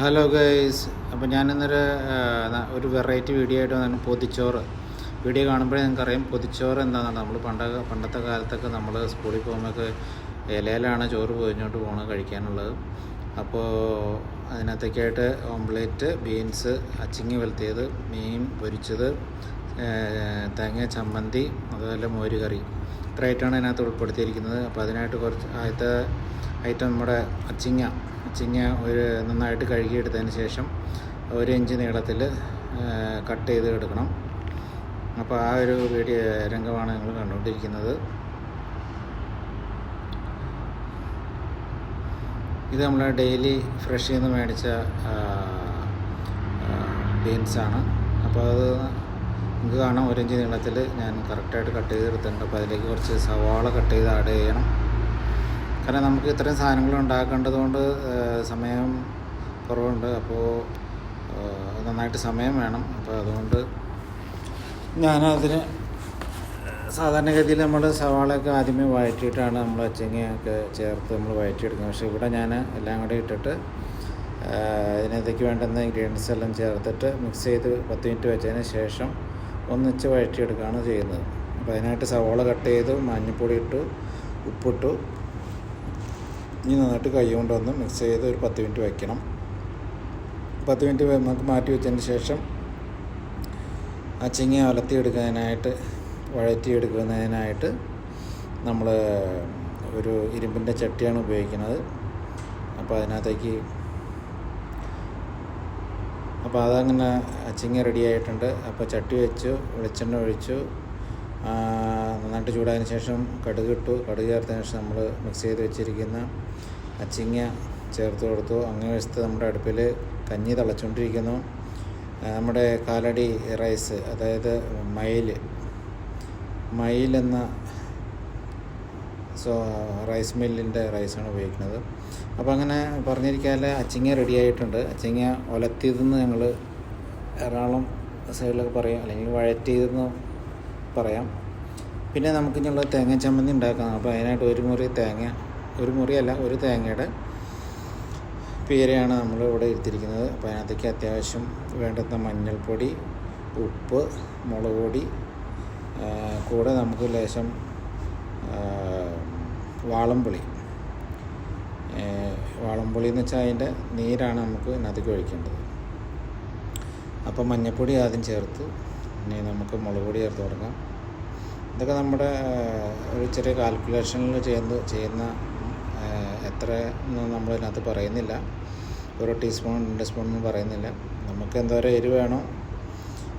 Hello guys അപ്പോൾ ഞാനിന്നൊരു ഒരു variety video ആയിട്ട് വന്നു പൊതിച്ചോറ്. വീഡിയോ കാണുമ്പോഴേ നിങ്ങൾക്കറിയാം പൊതിച്ചോറ് എന്താണെന്ന് നമ്മൾ പണ്ട പണ്ടത്തെ കാലത്തൊക്കെ നമ്മൾ സ്കൂളിൽ പോകുമ്പോഴൊക്കെ ഇലയിലാണ് ചോറ് പൊതിഞ്ഞോട്ട് പോകണം കഴിക്കാനുള്ളത്. അപ്പോൾ അതിനകത്തേക്കായിട്ട് ഓംപ്ലേറ്റ് ബീൻസ് അച്ചിങ്ങി വെളുത്തിയത് മീൻ പൊരിച്ചത് തേങ്ങ ചമ്മന്തി അതുപോലെ മോര് കറി. ഇത്രയായിട്ടാണ് അതിനകത്ത് ഉൾപ്പെടുത്തിയിരിക്കുന്നത്. അപ്പോൾ അതിനായിട്ട് കുറച്ച് ആദ്യത്തെ ഐറ്റം നമ്മുടെ അച്ചിങ്ങ. അച്ചിങ്ങ ഒരു നന്നായിട്ട് കഴുകിയെടുത്തതിന് ശേഷം ഒരു ഇഞ്ച് നീളത്തിൽ കട്ട് ചെയ്ത് എടുക്കണം. അപ്പോൾ ആ ഒരു വീഡിയോ രംഗമാണ് നിങ്ങൾ കണ്ടുകൊണ്ടിരിക്കുന്നത്. ഇത് നമ്മൾ ഡെയിലി ഫ്രഷ് ചെയ്ത് മേടിച്ച ബീൻസാണ് അപ്പോൾ അത് നിങ്ങൾക്ക് കാണാം. ഒരു ഇഞ്ച് നീളത്തിൽ ഞാൻ കറക്റ്റായിട്ട് കട്ട് ചെയ്തെടുത്തിട്ടുണ്ട്. അപ്പോൾ അതിലേക്ക് കുറച്ച് സവാള കട്ട് ചെയ്ത് ആഡ് ചെയ്യണം. കാരണം നമുക്ക് ഇത്രയും സാധനങ്ങൾ ഉണ്ടാക്കേണ്ടത് കൊണ്ട് സമയം കുറവുണ്ട്. അപ്പോൾ നന്നായിട്ട് സമയം വേണം. അപ്പോൾ അതുകൊണ്ട് ഞാനതിന് സാധാരണഗതിയിൽ നമ്മൾ സവാളയൊക്കെ ആദ്യമേ വഴറ്റിയിട്ടാണ് നമ്മൾ അച്ചങ്ങയൊക്കെ ചേർത്ത് നമ്മൾ വഴറ്റിയെടുക്കുന്നത്. പക്ഷേ ഇവിടെ ഞാൻ എല്ലാം കൂടെ ഇട്ടിട്ട് ഇതിനകത്തേക്ക് വേണ്ടുന്ന ഇൻഗ്രീഡിയൻസ് എല്ലാം ചേർത്തിട്ട് മിക്സ് ചെയ്ത് പത്ത് മിനിറ്റ് വെച്ചതിന് ശേഷം ഒന്നിച്ച് വഴറ്റിയെടുക്കുകയാണ് ചെയ്യുന്നത്. അപ്പോൾ അതിനായിട്ട് സവാള കട്ട് ചെയ്തു മഞ്ഞൾപ്പൊടി ഇട്ടു ഉപ്പിട്ടു. ഇനി നന്നായിട്ട് കൈ കൊണ്ടൊന്ന് മിക്സ് ചെയ്ത് ഒരു പത്ത് മിനിറ്റ് വയ്ക്കണം പത്ത് മിനിറ്റ് നമുക്ക് മാറ്റി വെച്ചതിന് ശേഷം ആ അച്ചിങ്ങ അലത്തിയെടുക്കുന്നതിനായിട്ട് വഴറ്റിയെടുക്കുന്നതിനായിട്ട് നമ്മൾ ഒരു ഇരുമ്പിന്റെ ചട്ടിയാണ് ഉപയോഗിക്കുന്നത്. അപ്പോൾ അതിനകത്തേക്ക് അപ്പോൾ അതങ്ങനെ അച്ചിങ്ങ റെഡി ആയിട്ടുണ്ട്. അപ്പോൾ ചട്ടി വെച്ചു വെളിച്ചെണ്ണ ഒഴിച്ചു നന്നായിട്ട് ചൂടായതിന് ശേഷം കടുക് ഇട്ടു. കടുക് ചേർത്തതിന് ശേഷം നമ്മൾ മിക്സ് ചെയ്ത് വെച്ചിരിക്കുന്ന അച്ചിങ്ങ ചേർത്ത് കൊടുത്തു. അങ്ങനെ വെച്ചത് നമ്മുടെ അടുപ്പിൽ കഞ്ഞി തിളച്ചുകൊണ്ടിരിക്കുന്നു നമ്മുടെ കാലടി റൈസ് അതായത് മയിൽ മയിൽ എന്ന സോ റൈസ് മില്ലിന്റെ റൈസാണ് ഉപയോഗിക്കുന്നത്. അപ്പോൾ അങ്ങനെ പറഞ്ഞിരിക്കാൽ അച്ചിങ്ങ റെഡി ആയിട്ടുണ്ട്. അച്ചിങ്ങ ഒലത്തിയതെന്ന് ഞങ്ങൾ എറണാകുളം സൈഡിലൊക്കെ പറയും. അല്ലെങ്കിൽ വഴറ്റിയതെന്ന് പറയാം. പിന്നെ നമുക്ക് ഇനിയുള്ള തേങ്ങ ചമ്മന്തി ഉണ്ടാക്കാം. അപ്പോൾ അതിനായിട്ട് ഒരു മുറി തേങ്ങ ഒരു മുറിയല്ല ഒരു തേങ്ങയുടെ പേരെയാണ് നമ്മൾ ഇവിടെ എടുത്തിരിക്കുന്നത്. അപ്പോൾ അതിനകത്തേക്ക് അത്യാവശ്യം വേണ്ടുന്ന മഞ്ഞൾപ്പൊടി ഉപ്പ് മുളക് പൊടി കൂടെ നമുക്ക് ലേശം വാളംപുളി. വാളംപുളി എന്ന് വെച്ചാൽ അതിന്റെ നീരാണ് നമുക്ക് ഇതിനകത്തേക്ക് ഒഴിക്കേണ്ടത്. അപ്പോൾ മഞ്ഞൾപ്പൊടി ആദ്യം ചേർത്ത്. ഇനി നമുക്ക് മുളക് പൊടി ചേർത്ത് കൊടുക്കാം. ഇതൊക്കെ നമ്മുടെ ഒരു ചെറിയ കാൽക്കുലേഷനിൽ ചെയ്യുന്ന ചെയ്യുന്ന എത്ര നമ്മൾ ഇതിനകത്ത് പറയുന്നില്ല. ഒരു ടീസ്പൂൺ രണ്ട് സ്പൂൺ ഒന്നും പറയുന്നില്ല. നമുക്ക് എന്തോരം എരിവ് വേണോ?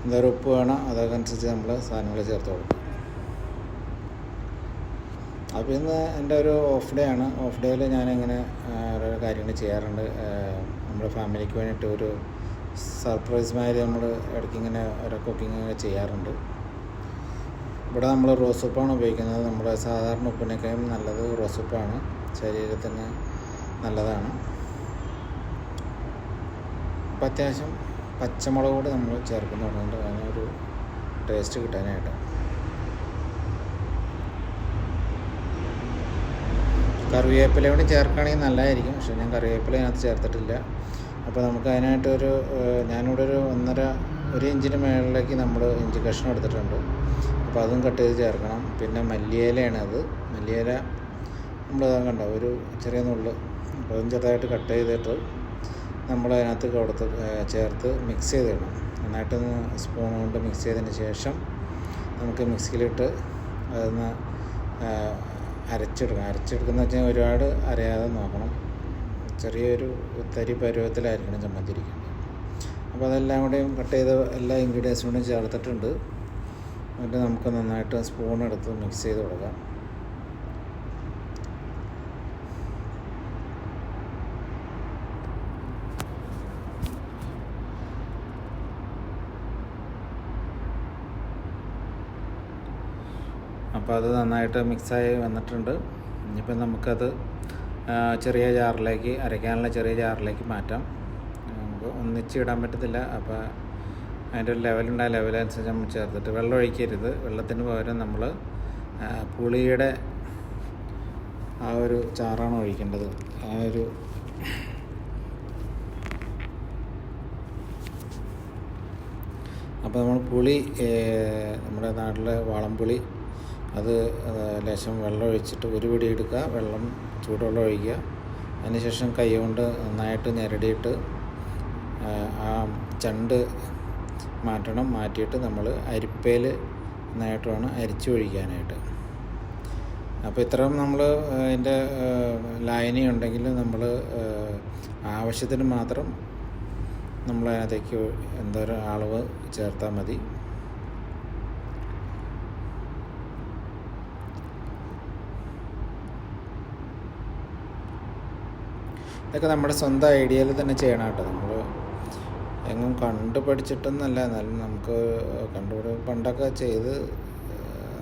എന്തോരം ഉപ്പ് വേണോ? അതൊക്കെ നമ്മൾ സാധനങ്ങൾ ചേർത്ത് കൊടുക്കും. അപ്പോൾ ഇന്ന് എന്റെ ഒരു ഓഫ് ഡേ ആണ്. ഓഫ് ഡേയിൽ ഞാനിങ്ങനെ ഓരോ കാര്യങ്ങൾ ചെയ്യാറുണ്ട്. നമ്മുടെ ഫാമിലിക്ക് വേണ്ടിയിട്ട് ഒരു സർപ്രൈസ് മാതിരി നമ്മൾ ഇടയ്ക്ക് ഇങ്ങനെ ഓരോ കുക്കിംഗ് ഒക്കെ ചെയ്യാറുണ്ട്. ഇവിടെ നമ്മൾ റോസ് ഉപ്പാണ് ഉപയോഗിക്കുന്നത്. നമ്മുടെ സാധാരണ ഉപ്പിനേക്കാളും നല്ലത് റോസ് ഉപ്പാണ്. ശരീരത്തിന് നല്ലതാണ്. അപ്പം അത്യാവശ്യം പച്ചമുളക് കൂടി നമ്മൾ ചേർക്കുന്നുണ്ട്. അതിനൊരു ടേസ്റ്റ് കിട്ടാനായിട്ട്. കറിവേപ്പില കൂടി ചേർക്കുകയാണെങ്കിൽ നല്ലതായിരിക്കും. പക്ഷേ ഞാൻ കറിവേപ്പില അതിനകത്ത് ചേർത്തിട്ടില്ല. അപ്പോൾ നമുക്ക് അതിനായിട്ടൊരു ഞാനിവിടെ ഒരു ഒന്നര ഒരു ഇഞ്ചിന് മേളിലേക്ക് നമ്മൾ ഇഞ്ചി കഷ്ണം എടുത്തിട്ടുണ്ട്. അപ്പോൾ അതും കട്ട് ചെയ്ത് ചേർക്കണം. പിന്നെ മല്ലിയിലയാണ് അത്. മല്ലിയില നമ്മൾ കണ്ട ഒരു ചെറിയ നുള്ള്. അപ്പോൾ അതും ചെറുതായിട്ട് കട്ട് ചെയ്തിട്ട് നമ്മൾ അതിനകത്ത് കൊടുത്ത് ചേർത്ത് മിക്സ് ചെയ്തിടണം. നന്നായിട്ടൊന്ന് സ്പൂൺ കൊണ്ട് മിക്സ് ചെയ്തതിന് ശേഷം നമുക്ക് മിക്സിയിലിട്ട് അതൊന്ന് അരച്ചെടുക്കണം അരച്ചെടുക്കുന്ന വെച്ചാൽ ഒരുപാട് അരയാതെ നോക്കണം. ചെറിയൊരു തരി പരുവത്തിലായിരിക്കണം ചമ്മന്തി ഇരിക്കേണ്ടത് അപ്പോൾ അതെല്ലാം കൂടെയും കട്ട് ചെയ്ത എല്ലാ ഇൻഗ്രീഡിയൻസും കൂടെയും ചേർത്തിട്ടുണ്ട്. എന്നിട്ട് നമുക്ക് നന്നായിട്ട് സ്പൂൺ എടുത്ത് മിക്സ് ചെയ്ത് കൊടുക്കാം. അപ്പോൾ അത് നന്നായിട്ട് മിക്സായി വന്നിട്ടുണ്ട്. ഇനിയിപ്പോൾ നമുക്കത് ചെറിയ ജാറിലേക്ക് അരയ്ക്കാനുള്ള ചെറിയ ജാറിലേക്ക് മാറ്റാം. നമുക്ക് ഒന്നിച്ച് ഇടാൻ പറ്റത്തില്ല. അപ്പോൾ അതിന്റെ ഒരു ലെവലുണ്ട് ആ ലെവലനുസരിച്ച് നമ്മൾ ചേർത്തിട്ട് വെള്ളം ഒഴിക്കരുത്. വെള്ളത്തിന് പകരം നമ്മൾ പുളിയുടെ ആ ഒരു ചാറാണ് ഒഴിക്കേണ്ടത്. ആ ഒരു അപ്പോൾ നമ്മൾ പുളി നമ്മുടെ നാട്ടിലെ വാളംപുളി അത് ലേശം വെള്ളം ഒഴിച്ചിട്ട് ഒരു പിടി എടുക്കുക. വെള്ളം ചൂടുവെള്ളം ഒഴിക്കുക. അതിനുശേഷം കൈ കൊണ്ട് നന്നായിട്ട് ഞെരടിയിട്ട് ആ ചണ്ട് മാറ്റണം. മാറ്റിയിട്ട് നമ്മൾ അരിപ്പയിൽ നന്നായിട്ട് വേണം അരിച്ചു ഒഴിക്കാനായിട്ട്. അപ്പോൾ ഇത്രയും നമ്മൾ അതിന്റെ ലായനി ഉണ്ടെങ്കിൽ നമ്മൾ ആവശ്യത്തിന് മാത്രം നമ്മൾ അതിനകത്തേക്ക് എന്തോരം അളവ് ചേർത്താൽ മതി. ഇതൊക്കെ നമ്മുടെ സ്വന്തം ഐഡിയയിൽ തന്നെ ചെയ്യണം കേട്ടോ. നമ്മൾ എങ്ങും കണ്ടു പഠിച്ചിട്ടൊന്നല്ല എന്നാലും നമുക്ക് കണ്ടുപിടി പണ്ടൊക്കെ ചെയ്ത്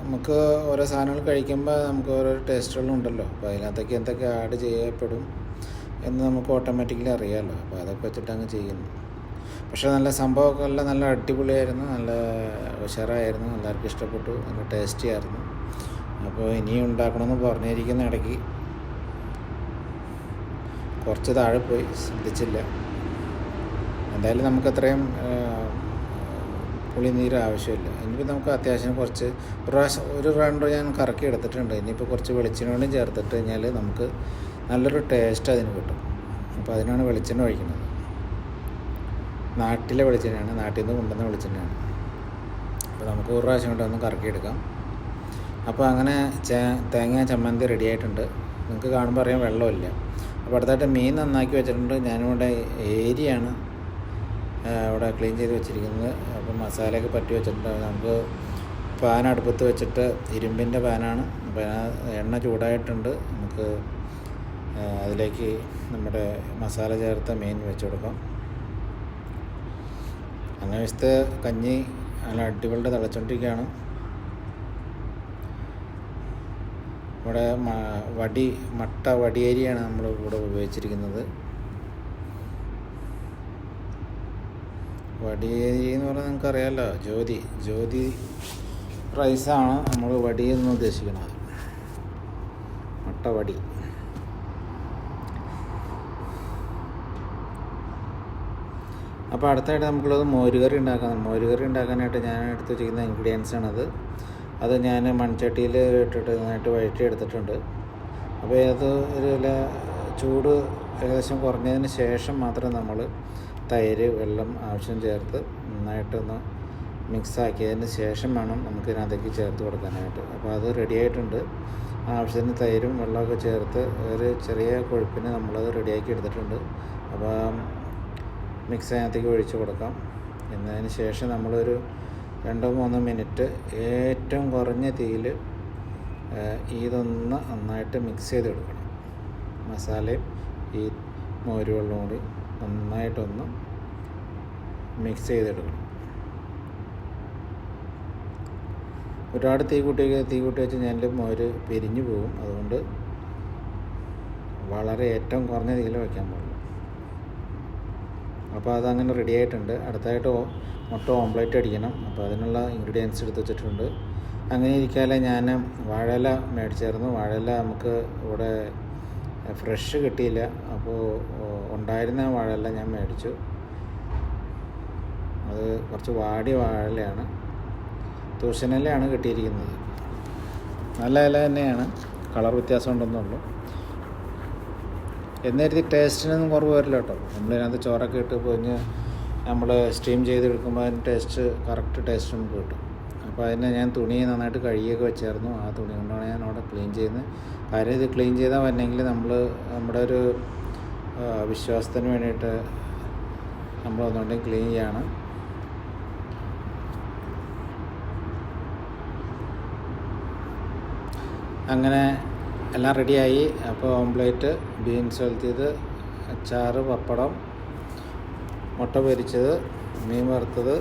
നമുക്ക് ഓരോ സാധനങ്ങൾ കഴിക്കുമ്പോൾ നമുക്ക് ഓരോ ടേസ്റ്റുകളും ഉണ്ടല്ലോ. അപ്പോൾ അതിനകത്തേക്ക് എന്തൊക്കെ ആഡ് ചെയ്യപ്പെടും എന്ന് നമുക്ക് ഓട്ടോമാറ്റിക്കലി അറിയാമല്ലോ അപ്പോൾ അതൊക്കെ വെച്ചിട്ട് അങ്ങ് ചെയ്യുന്നു. പക്ഷേ നല്ല സംഭവമൊക്കെ എല്ലാം നല്ല അടിപൊളിയായിരുന്നു. നല്ല ഉഷാറായിരുന്നു. എല്ലാവർക്കും ഇഷ്ടപ്പെട്ടു. നല്ല ടേസ്റ്റി ആയിരുന്നു അപ്പോൾ ഇനിയും ഉണ്ടാക്കണമെന്ന് പറഞ്ഞിരിക്കുന്ന ഇടയ്ക്ക് കുറച്ച് താഴെ പോയി ശ്രദ്ധിച്ചില്ല. എന്തായാലും നമുക്ക് അത്രയും പുളിനീര് ആവശ്യമില്ല. ഇനിയിപ്പോൾ നമുക്ക് അത്യാവശ്യം കുറച്ച് ഒരു പ്രാവശ്യം ഒരു റൗണ്ട് ഞാൻ കറക്കി എടുത്തിട്ടുണ്ട്. ഇനിയിപ്പോൾ കുറച്ച് വെളിച്ചെണ്ണയും ചേർത്തിട്ട് കഴിഞ്ഞാൽ നമുക്ക് നല്ലൊരു ടേസ്റ്റ് അതിന് കിട്ടും. അപ്പോൾ അതിനാണ് വെളിച്ചെണ്ണ ഒഴിക്കുന്നത്. നാട്ടിലെ വെളിച്ചെണ്ണയാണ് നാട്ടിൽ നിന്ന് കൊണ്ടുവന്ന വെളിച്ചെണ്ണയാണ്. അപ്പോൾ നമുക്ക് ഒരു പ്രാവശ്യം കൊണ്ട് ഒന്ന് കറക്കിയെടുക്കാം. അപ്പോൾ അങ്ങനെ തേങ്ങ ചമ്മന്തി റെഡി ആയിട്ടുണ്ട്. നിങ്ങൾക്ക് കാണുമ്പോൾ അറിയാം വെള്ളമില്ല. അപ്പോൾ അടുത്തായിട്ട് മീൻ നന്നാക്കി വെച്ചിട്ടുണ്ട്. ഞാനിവിടെ ഏരിയാണ് അവിടെ ക്ലീൻ ചെയ്ത് വെച്ചിരിക്കുന്നത്. അപ്പോൾ മസാലയൊക്കെ പറ്റി വെച്ചിട്ടുണ്ട്. നമുക്ക് പാൻ അടുപ്പത്ത് വെച്ചിട്ട് ഇരുമ്പിന്റെ പാനാണ്. അപ്പോൾ എണ്ണ ചൂടായിട്ടുണ്ട്. നമുക്ക് അതിലേക്ക് നമ്മുടെ മസാല ചേർത്ത മീൻ വെച്ച് കൊടുക്കാം. അങ്ങനെ വെച്ചത് കഞ്ഞി നല്ല അടിപൊളിയുടെ തിളച്ചോണ്ടിരിക്കുകയാണ്. ഇവിടെ വടി മട്ട വടിയേരിയാണ് നമ്മൾ ഇവിടെ ഉപയോഗിച്ചിരിക്കുന്നത്. വടിയേരി എന്ന് പറഞ്ഞാൽ നിങ്ങൾക്ക് അറിയാമല്ലോ ജ്യോതി. ജ്യോതി റൈസാണ് നമ്മൾ വടി എന്ന് ഉദ്ദേശിക്കുന്നത് മട്ടവടി അപ്പോൾ അടുത്തായിട്ട് നമുക്കുള്ളത് മോരുകറി ഉണ്ടാക്കാൻ മോരുകറി ഉണ്ടാക്കാനായിട്ട് ഞാൻ എടുത്ത് വെച്ചിരിക്കുന്ന ഇൻഗ്രീഡിയൻസ് ആണത്. അത് ഞാൻ മൺചട്ടിയിൽ ഇട്ടിട്ട് നന്നായിട്ട് വഴറ്റി എടുത്തിട്ടുണ്ട് അപ്പോൾ അത് ഒരു ചൂട് ഏകദേശം കുറഞ്ഞതിന് ശേഷം മാത്രം നമ്മൾ തൈര് വെള്ളം ആവശ്യം ചേർത്ത് നന്നായിട്ടൊന്ന് മിക്സാക്കിയതിന് ശേഷം വേണം നമുക്ക് ഇതിനകത്തേക്ക് ചേർത്ത് കൊടുക്കാനായിട്ട്. അപ്പോൾ അത് റെഡി ആയിട്ടുണ്ട്. ആവശ്യത്തിന് തൈരും വെള്ളമൊക്കെ ചേർത്ത് ഒരു ചെറിയ കൊഴുപ്പിന് നമ്മളത് റെഡിയാക്കി എടുത്തിട്ടുണ്ട്. അപ്പോൾ മിക്സ് അതിനകത്തേക്ക് ഒഴിച്ച് കൊടുക്കാം. എന്നതിന് ശേഷം നമ്മളൊരു രണ്ടോ മൂന്നോ മിനിറ്റ് ഏറ്റവും കുറഞ്ഞ തീയിൽ ഇതൊന്ന് നന്നായിട്ട് മിക്സ് ചെയ്ത് കൊടുക്കണം മസാലയും ഈ മോര് വെള്ളവും കൂടി നന്നായിട്ടൊന്ന് മിക്സ് ചെയ്തെടുക്കണം. ഒരുപാട് തീ കൂട്ടി തീ കൂട്ടി വെച്ച് ഞാൻ മോര് പിരിഞ്ഞു പോകും. അതുകൊണ്ട് വളരെ ഏറ്റവും കുറഞ്ഞ തീയിൽ വയ്ക്കാൻ പാടുള്ളൂ അപ്പോൾ അതങ്ങനെ റെഡി ആയിട്ടുണ്ട്. അടുത്തായിട്ട് മുട്ട ഓംപ്ലേറ്റ് അടിക്കണം. അപ്പോൾ അതിനുള്ള ഇൻഗ്രീഡിയൻസ് എടുത്ത് വെച്ചിട്ടുണ്ട്. അങ്ങനെ ഇരിക്കാതെ ഞാൻ വാഴയില മേടിച്ചായിരുന്നു. വാഴയില നമുക്ക് ഇവിടെ ഫ്രഷ് കിട്ടിയില്ല. അപ്പോൾ ഉണ്ടായിരുന്ന വാഴയില ഞാൻ മേടിച്ചു. അത് കുറച്ച് വാടിയ വാഴയിലയാണ്. തൂഷനിലയാണ് കിട്ടിയിരിക്കുന്നത്. നല്ല ഇല തന്നെയാണ്. കളർ വ്യത്യാസം ഉണ്ടെന്നുള്ളൂ. എന്നേരത്തി ടേസ്റ്റിനൊന്നും കുറവ് വരില്ല കേട്ടോ. നമ്മളിതിനകത്ത് ചോറൊക്കെ ഇട്ട് പൊഞ്ഞ് നമ്മൾ സ്റ്റീം ചെയ്തെടുക്കുമ്പോൾ അതിന് ടേസ്റ്റ് കറക്റ്റ് ടേസ്റ്റ് നമുക്ക് കിട്ടും. അപ്പോൾ അതിനെ ഞാൻ തുണി നന്നായിട്ട് കഴുകിയൊക്കെ വെച്ചായിരുന്നു. ആ തുണി കൊണ്ടാണ് ഞാൻ അവിടെ ക്ലീൻ ചെയ്യുന്നത്. കാര്യം ഇത് ക്ലീൻ ചെയ്താൽ വരണമെങ്കിൽ നമ്മൾ നമ്മുടെ ഒരു വിശ്വാസത്തിന് വേണ്ടിയിട്ട് നമ്മൾ ഒന്നുകൊണ്ടെങ്കിൽ ക്ലീൻ ചെയ്യാണ്. അങ്ങനെ എല്ലാം റെഡിയായി. അപ്പോൾ ഓംപ്ലേറ്റ് ബീൻസ് വലുത്തിയത് അച്ചാറ് പപ്പടം മുട്ട പൊരിച്ചത് മീൻ വറുത്തത്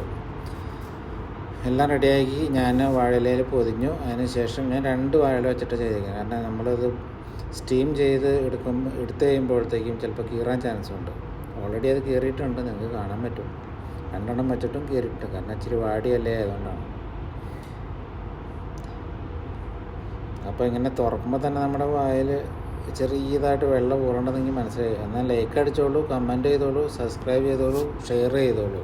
എല്ലാം റെഡിയാക്കി ഞാൻ വാഴയിലയിൽ പൊതിഞ്ഞു. അതിന് ശേഷം ഞാൻ രണ്ട് വാഴയില വെച്ചിട്ട് ചെയ്തിരിക്കുന്നത് കാരണം നമ്മളിത് സ്റ്റീം ചെയ്ത് എടുക്കുമ്പോൾ എടുത്തു കഴിയുമ്പോഴത്തേക്കും ചിലപ്പോൾ കീറാൻ ചാൻസ് ഉണ്ട്. ഓൾറെഡി അത് കീറിയിട്ടുണ്ട്. നിങ്ങൾക്ക് കാണാൻ പറ്റും. രണ്ടെണ്ണം വെച്ചിട്ടും കീറിയിട്ടുണ്ട്. കാരണം ഇച്ചിരി വാടിയല്ലേ ആയതുകൊണ്ടാണ്. അപ്പോൾ ഇങ്ങനെ തുറക്കുമ്പോൾ തന്നെ നമ്മുടെ വായിൽ ചെറിയതായിട്ട് വെള്ളം ഊറേണ്ടതെങ്കിൽ മനസ്സിലായി. എന്നാൽ ലൈക്ക് അടിച്ചോളൂ കമന്റ് ചെയ്തോളൂ സബ്സ്ക്രൈബ് ചെയ്തോളൂ ഷെയർ ചെയ്തോളൂ.